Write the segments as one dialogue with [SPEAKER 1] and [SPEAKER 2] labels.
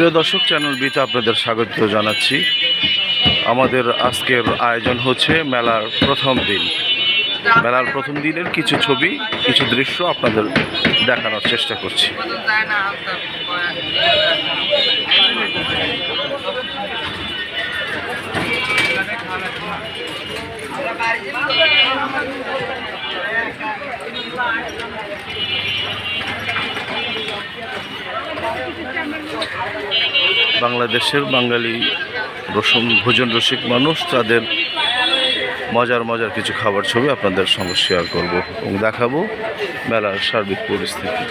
[SPEAKER 1] প্রিয় দর্শক চ্যানেল বিতে আপনাদের স্বাগত জানাচ্ছি। আমাদের আজকের আয়োজন হচ্ছে মেলার প্রথম দিন। মেলার প্রথম দিনের কিছু ছবি, কিছু দৃশ্য আপনাদের দেখানোর চেষ্টা করছি। বাংলাদেশের বাঙালি রসুন, ভোজন রসিক মানুষ, তাদের মজার মজার কিছু খাবার ছবি আপনাদের সঙ্গে শেয়ার করব এবং দেখাবো মেলার সার্বিক পরিস্থিতি।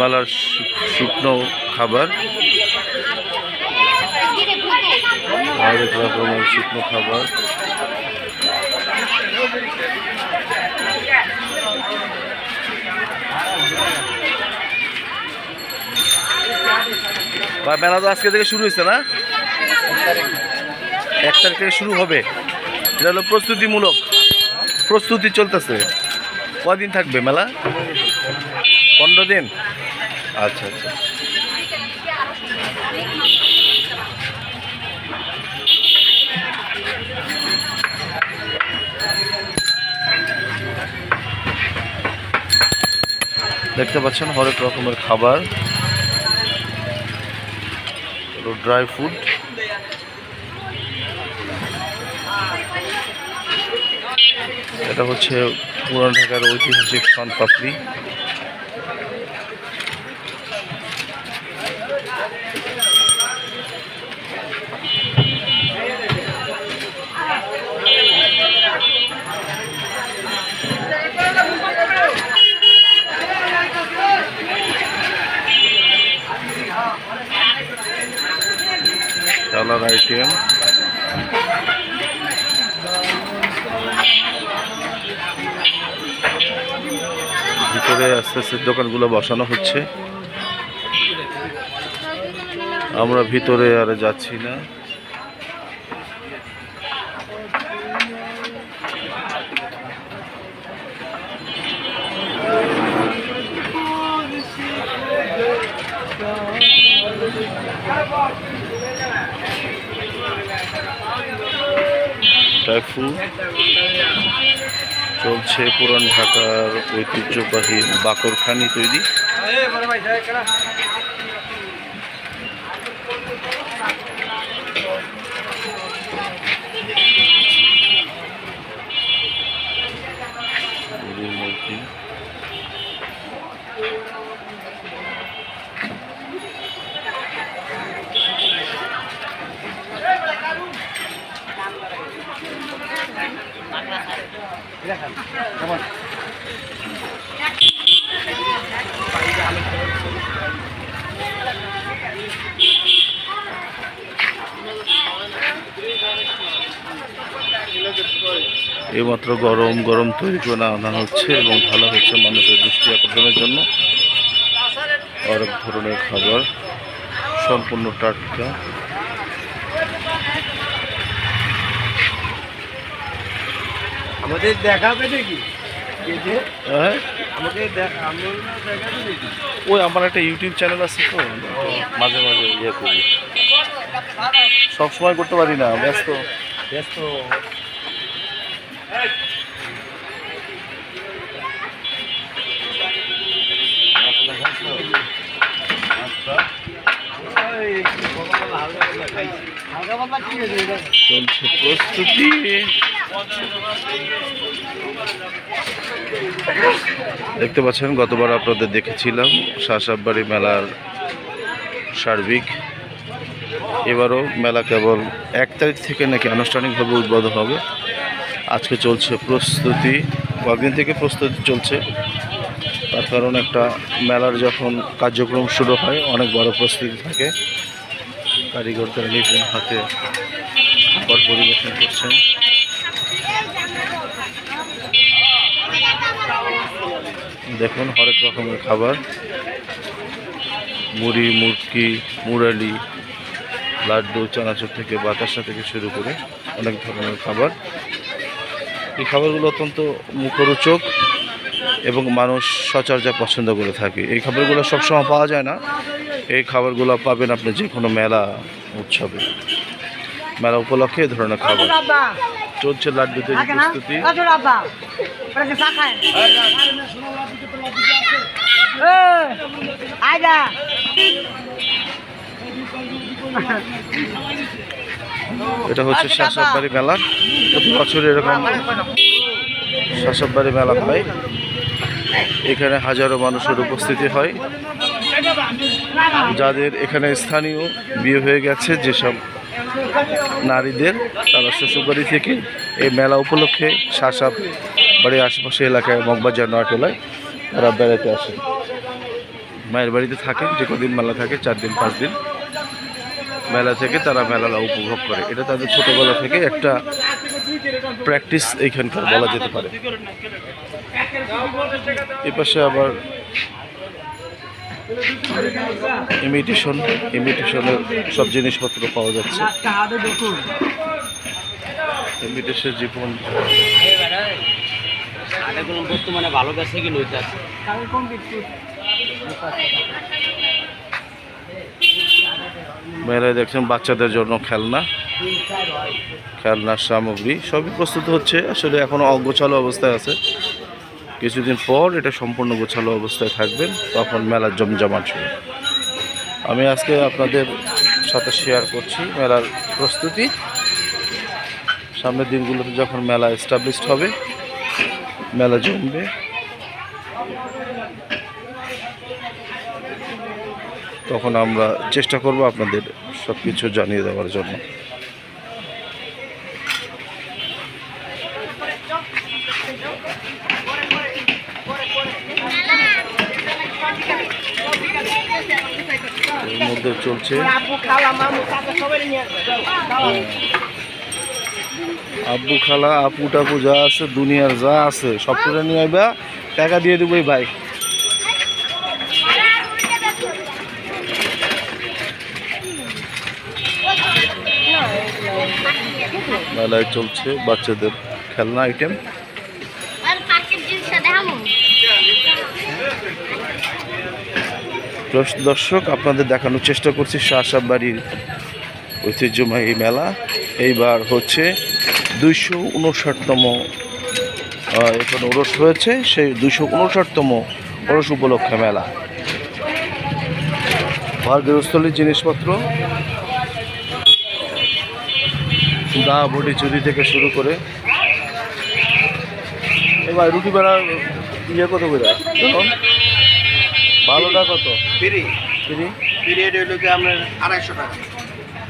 [SPEAKER 1] মেলার শুকনো খাবার। শুকনো খাবার। মেলা তো আজকে থেকে শুরু হয়েছে না? এক তারিখ থেকে শুরু হবে। এটা হলো প্রস্তুতিমূলক। প্রস্তুতি চলতেছে। কদিন থাকবে মেলা? পনেরো দিন? আচ্ছা আচ্ছা। দেখতে পাচ্ছেন হরেক রকমের খাবার। ড্রাই ফুড এটা হচ্ছে পুরান ঢাকার ঐতিহাসিক সন পাপড়ি কালার আইটেম। ভিতরে আস্তে আস্তে দোকানগুলো বসানো হচ্ছে। আমরা ভিতরে আর যাচ্ছি না। টাইফু চলছে পুরান ঢাকার ঐতিহ্যবাহী বাকরখানি তৈরি মূর্তি। এইমাত্র গরম গরম তৈরি করে আনা হচ্ছে এবং ভালো হচ্ছে মানুষের দৃষ্টি আকর্ষণের জন্য। অনেক ধরনের খাবার, সম্পূর্ণ টাটকা।
[SPEAKER 2] আমাদের দেখাবে নাকি
[SPEAKER 1] হ্যাঁ। ওই আমার একটা ইউটিউব চ্যানেল আছে তো। মাঝে মাঝে ইয়ে করি। সব সময় করতে পারি না ব্যস্ত।
[SPEAKER 2] ব্যস্ত।
[SPEAKER 1] চলছে প্রস্তুতি। দেখতে পাচ্ছেন, গতবার আপনাদের দেখেছিলাম শাসাববাড়ি মেলার সার্বিক। এবারও মেলা কেবল এক তারিখ থেকে নাকি আনুষ্ঠানিকভাবে উদ্বোধন হবে। আজকে চলছে প্রস্তুতি কয়েকদিন থেকে প্রস্তুতি চলছে। তার কারণ একটা মেলার যখন কার্যক্রম শুরু হয়, অনেক বড় প্রস্তুতি থাকে। কারিগরদের নিপুণ হাতে পরিবেশন করছেন। দেখুন হরেক রকমের খাবার। মুড়ি, মুরকি, মুরালি, লাড্ডু, চানাচুর থেকে বাতাসা থেকে শুরু করে অনেক ধরনের খাবার। এই খাবারগুলো অত্যন্ত মুখরোচক এবং মানুষ সচরাচর পছন্দ করে থাকে। এই খাবারগুলো সবসময় পাওয়া যায় না। এই খাবারগুলো পাবেন আপনি যে কোনো মেলা উৎসবে। মেলা উপলক্ষে এই ধরনের খাবার। চলছে লাড্ডু তৈরি প্রস্তুতি। এটা হচ্ছে শাসাববাড়ি মেলা। প্রতি বছর এরকম শাসাববাড়ি মেলা হয়। এখানে হাজারো মানুষের উপস্থিতি হয়। যাদের এখানে স্থানীয় বিয়ে হয়ে গেছে, যেসব নারীদের তারা শ্বশুরবাড়ি থেকে এই মেলা উপলক্ষে শাসাব বাড়ির আশেপাশে এলাকায় মগবাজার, নয়টোলায় তারা বেড়াতে আসে। মায়ের বাড়িতে থাকে যে কদিন মেলা থাকে, চার দিন, পাঁচ দিন। মেলা থেকে তারা মেলাটা উপভোগ করে। এটা তাদের ছোটোবেলা থেকে একটা প্র্যাকটিস এইখানকার বলা যেতে পারে। এ পাশে আবার ইমিটেশন ইমিটেশনের সব জিনিসপত্র পাওয়া যাচ্ছে। ইমিটেশন জীবন।
[SPEAKER 2] বর্তমানে ভালো কাছে কি
[SPEAKER 1] মেলায় দেখছেন বাচ্চাদের জন্য খেলনা। খেলনার সামগ্রী সবই প্রস্তুত হচ্ছে। আসলে এখনও অগোছালো অবস্থায় আছে। কিছুদিন পর এটা সম্পূর্ণ গোছালো অবস্থায় থাকবেন তখন মেলার জমজমাট শুরু। আমি আজকে আপনাদের সাথে শেয়ার করছি মেলার প্রস্তুতি। সামনের দিনগুলোতে যখন মেলা এস্টাবলিশড হবে, মেলা জমবে। তখন আমরা চেষ্টা করব আপনাদের সব কিছু জানিয়ে দেওয়ার জন্য। মধ্যে চলছে। আব্বু খালা, আপু টাপু যা আছে, দুনিয়ার যা আছে সব করে নিয়ে আইবা, টাকা দিয়ে দেবই ভাই। মেলায় চলছে বাচ্চাদের খেলনা আইটেম
[SPEAKER 3] আর পাখির জিনিসটা দেখামু
[SPEAKER 1] দর্শ- দর্শক, আপনাদের দেখানোর চেষ্টা করছি শাহসাব বাড়ির ঐতিহ্যবাহী মেলা। এইবার হচ্ছে দুইশো উনষাটতম এখন ওরস হয়েছে, সেই দুইশো উনষাটতম ওরস উপলক্ষে মেলা। ঘর গৃহস্থলীর জিনিসপত্র। দা বডি চুরি থেকে শুরু করে। এবার রুটি বেড়া ইয়ে কত এখন ভালোটা কত
[SPEAKER 2] ফ্রি
[SPEAKER 1] ফ্রি
[SPEAKER 2] ফ্রি এটা হইল কি আপনার আড়াইশো টাকা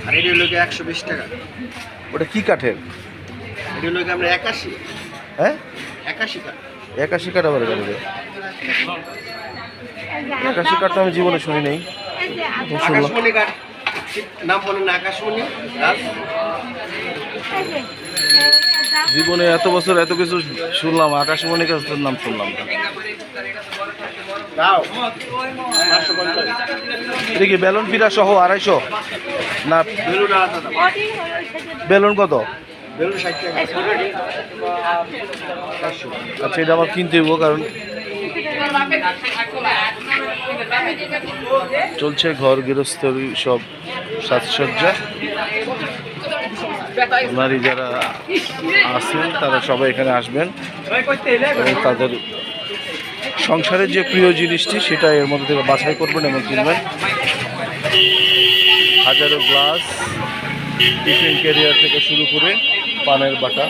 [SPEAKER 2] আর এটা হইল কি একশো বিশ টাকা
[SPEAKER 1] ওটা কি কাঠের
[SPEAKER 2] এটা হইল কি আপনার একাশি
[SPEAKER 1] হ্যাঁ
[SPEAKER 2] একাশি টাকা
[SPEAKER 1] একাশি কাটা বারে কাটবে একাশি কাঠটা আমি জীবনে শুনি নেই
[SPEAKER 2] আকাশমণি কাঠ নাম বলেন না আকাশমণি
[SPEAKER 1] জীবনে এত বছর এত কিছু শুনলাম আকাশমণি গাছের নাম শুনলাম কি বেলুন ফিরা সহ আড়াইশো। না,
[SPEAKER 2] বেলুন
[SPEAKER 1] কত? আচ্ছা এটা আমার কিনতে হইব কারণ চলছে ঘর, গৃহস্থলী সব সাজসজ্জা। নারী যারা আছেন, তারা সবাই এখানে আসবেন। এবং তাদের সংসারের যে প্রিয় জিনিসটি, সেটা এর মধ্যে থেকে বাছাই করবেন এবং কিনবেন। হাজারো গ্লাস, টিফিন ক্যারিয়ার থেকে শুরু করে পানের বাটা,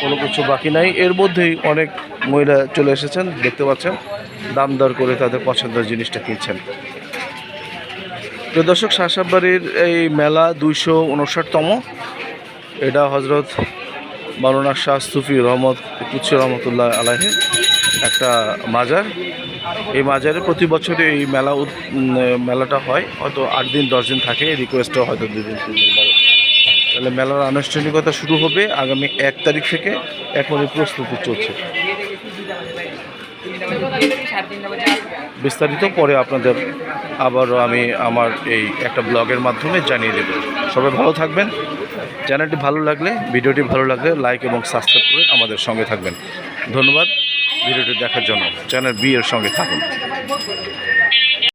[SPEAKER 1] কোনো কিছু বাকি নাই। এর মধ্যেই অনেক মহিলা চলে এসেছেন, দেখতে পাচ্ছেন, দাম দর করে তাদের পছন্দের জিনিসটা কিনছেন। প্রিয় দর্শক শাসাববাড়ির এই মেলা দুইশো উনষাটতম, এটা হজরত মাওলানা শাহ সুফি রহমত কুচ্ছি রহমতুল্লাহ আলাহের একটা মাজার। এই মাজারে প্রতি বছরে এই মেলা মেলাটা হয়। হয়তো আট দিন, দশ দিন থাকে। রিকোয়েস্টও হয়তো দুদিন তিন দিন তাহলে মেলার আনুষ্ঠানিকতা শুরু হবে আগামী এক তারিখ থেকে। এখনই প্রস্তুতি চলছে। বিস্তারিত পরে আপনাদের আবারও আমি আমার এই একটা ব্লগের মাধ্যমে জানিয়ে দেব। সবাই ভালো থাকবেন। চ্যানেলটি ভালো লাগলে, ভিডিওটি ভালো লাগলে লাইক এবং সাবস্ক্রাইব করে আমাদের সঙ্গে থাকবেন। ধন্যবাদ। ভিডিওটি দেখার জন্য। চ্যানেল বি এর সঙ্গে থাকুন।